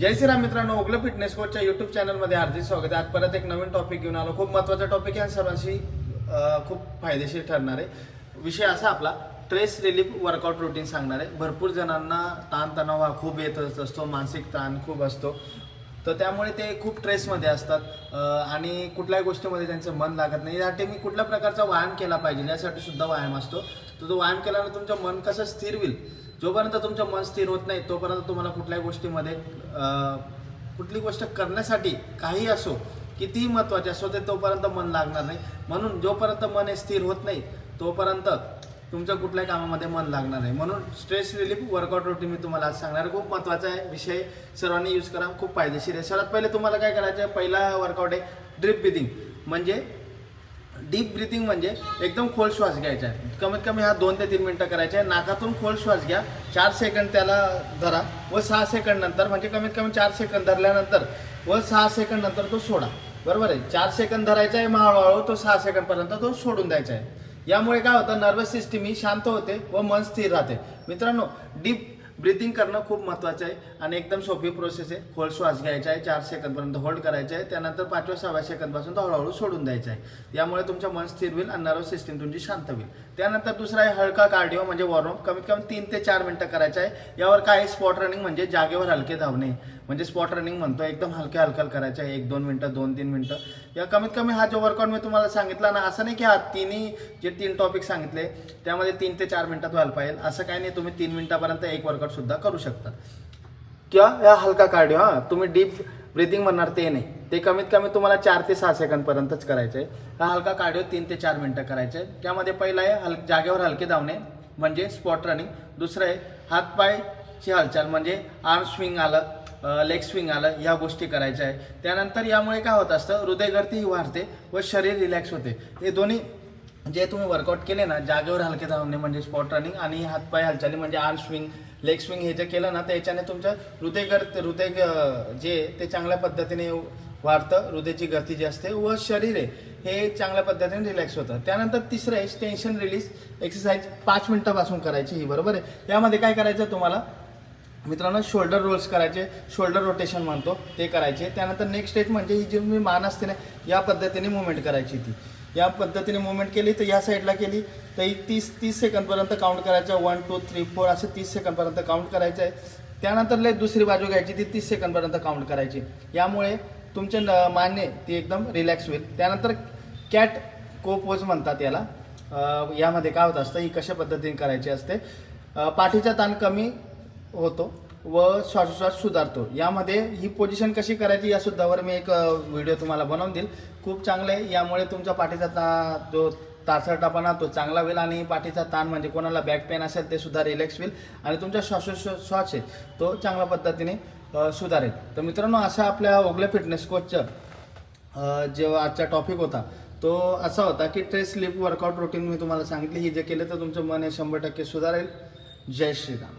जय श्रीराम मित्रांनो Ogle fitness कोचच्या YouTube चॅनलमध्ये हार्दिक स्वागत आहे. आज परत एक नवीन टॉपिक घेऊन आलो. खूप महत्त्वाचा टॉपिक आहे सर्वांशी खूप फायदेशीर ठरणार आहे. विषय असा आपला स्ट्रेस रिलीफ वर्कआउट रुटीन सांगणार आहे. भरपूर जणांना ताणतणाव हा खूप येत असतो मानसिक ताण खूप असतो. तर त्यामुळे ते खूप स्ट्रेसमध्ये असतात. आणि कुठल्याही गोष्टीमध्ये त्यांचं मन लागत नाही. यासाठी मी कुठल्या प्रकारचा व्यायाम केला पाहिजे यासाठी सुद्धा व्यायाम असतो. तर तो व्यायाम केल्यानं तुमचं मन कसं स्थिर होईल? जोपर्यंत तुमचं मन स्थिर होत नाही तोपर्यंत तुम्हाला कुठल्याही गोष्टीमध्ये कुठली गोष्ट करण्यासाठी काही असो कितीही महत्त्वाचे असो ते तोपर्यंत मन लागणार नाही. म्हणून जोपर्यंत मन हे स्थिर होत नाही तोपर्यंत तुमचं कुठल्याही कामामध्ये मन लागणार नाही. म्हणून स्ट्रेस रिलीफ वर्कआउट रुटीन मी तुम्हाला आज सांगणार खूप महत्त्वाचा आहे विषय. सर्वांनी यूज करा. खूप फायदेशीर आहे. सर्वात पहिले तुम्हाला काय करायचं आहे पहिला वर्कआउट आहे ड्रीप ब्रिथिंग म्हणजे डीप ब्रिथिंग म्हणजे एकदम खोल श्वास घ्यायचा आहे. कमीत कमी हा दोन ते तीन मिनटं करायचे आहे. नाकातून खोल श्वास घ्या. चार सेकंड त्याला धरा व सहा सेकंड नंतर म्हणजे कमीत कमी चार सेकंद धरल्यानंतर व सहा सेकंड नंतर तो सोडा. बरोबर आहे? चार सेकंद धरायचा आहे मग हळूहळू तो सहा सेकंडपर्यंत तो सोडून द्यायचा आहे. यामुळे काय होतं नर्वस सिस्टीम ही शांत होते व मन स्थिर राहते. मित्रांनो डीप ब्रिथिंग करणं खूप महत्त्वाचं आहे आणि एकदम सोपी प्रोसेस आहे. खोल श्वास घ्यायचा आहे चार सेकंदपर्यंत होल्ड करायचा आहे त्यानंतर पाचव्या सहाव्या सेकंदपासून तो हळूहळू सोडून द्यायचा आहे. यामुळे तुमचं मन स्थिर होईल आणि नर्वस सिस्टीम तुमची शांत होईल. त्यानंतर दुसरा आहे हलका कार्डिओ म्हणजे वॉर्मअप कमीत कमी तीन ते चार मिनटं करायचं आहे. यावर काय स्पॉट रनिंग म्हणजे जागेवर हलके धावणे. म्हणजे स्पॉट रनिंग म्हणतो एकदम हलक्या हलक्या करायचं आहे एक दोन मिनटं दोन तीन मिनटं. या कमीत कमी हा जो वर्कआउट मी तुम्हाला सांगितला ना असं नाही की हा तिन्ही जे तीन टॉपिक सांगितले त्यामध्ये तीन ते चार मिनटात व्हायला पाहिजे. असं काही नाही तुम्ही तीन मिनटापर्यंत एक वर्कआउट सुद्धा करू शकता. किंवा या हलका कार्डिओ हां तुम्ही डीप ब्रिथिंग म्हणणार ते नाही. ते कमीत कमी तुम्हाला चार ते सहा सेकंदपर्यंतच करायचं आहे हा हलका कार्डिओ तीन ते चार मिनटं करायचं आहे त्यामध्ये पहिला आहे हल जागेवर हलके धावणे म्हणजे स्पॉट रनिंग दुसरं आहे हातपायची हालचाल म्हणजे आर्म स्विंग आलं लेग स्विंग आलं या गोष्टी करायच्या आहे. त्यानंतर यामुळे काय होत असतं हृदयगती वाढते व शरीर रिलॅक्स होते. हे दोन्ही जे तुम्ही वर्कआउट केले ना जागेवर हलके धावणे म्हणजे स्पॉट रनिंग आणि हातपाय हालचाली म्हणजे आर्म स्विंग लेग स्विंग हे जे केलं ना तर याच्याने तुमचं हृदयगर हृदय जे ते चांगल्या पद्धतीने वाढतं हृदयाची गती जी असते व शरीर आहे हे चांगल्या पद्धतीने रिलॅक्स होतं. त्यानंतर तिसरं आहे टेन्शन रिलीज एक्सरसाइज पाच मिनटापासून करायची ही बरोबर आहे. यामध्ये काय करायचं तुम्हाला? मित्रांनो शोल्डर रोल्स करायचे शोल्डर रोटेशन म्हणतो ते करायचे. त्यानंतर नेक्स्ट स्टेज म्हणजे ही जी मी मान असते ना या पद्धतीने मुवमेंट करायची ती. या पद्धतीने मुवमेंट केली तर या साईडला केली तर ही तीस तीस सेकंदपर्यंत काउंट करायचं. वन टू थ्री फोर असं तीस सेकंदपर्यंत काउंट करायचं आहे त्यानंतर लय दुसरी बाजू घ्यायची ती तीस सेकंदपर्यंत काउंट करायची. यामुळे तुमचे न- मान्य ती एकदम रिलॅक्स होईल. त्यानंतर कॅट कोपोज म्हणतात याला. यामध्ये काय होत असतं ही कशा पद्धतीने करायची असते? पाठीचा ताण कमी होतो व श्वासोश्वास सुधारतो. यामध्ये ही पोझिशन कशी करायची या सुद्धावर मी एक व्हिडिओ तुम्हाला बनवून देईल. खूप चांगलं आहे. यामुळे तुमच्या पाठीचा ता जो तासरटापणा तो चांगला होईल आणि पाठीचा ताण म्हणजे कोणाला बॅक पेन असेल ते सुद्धा रिलॅक्स होईल आणि तुमचा श्वासोश्वास आहे तो चांगल्या पद्धतीने सुधारेल. तर मित्रांनो अशा आपल्या ओगले फिटनेस कोचचं जे आजचा टॉपिक होता तो असा होता की ट्रेस स्लीप वर्कआउट रुटीन मी तुम्हाला सांगितली. ही जे केलं तर तुमचं मन हे शंभर टक्के सुधारेल. जय श्रीराम.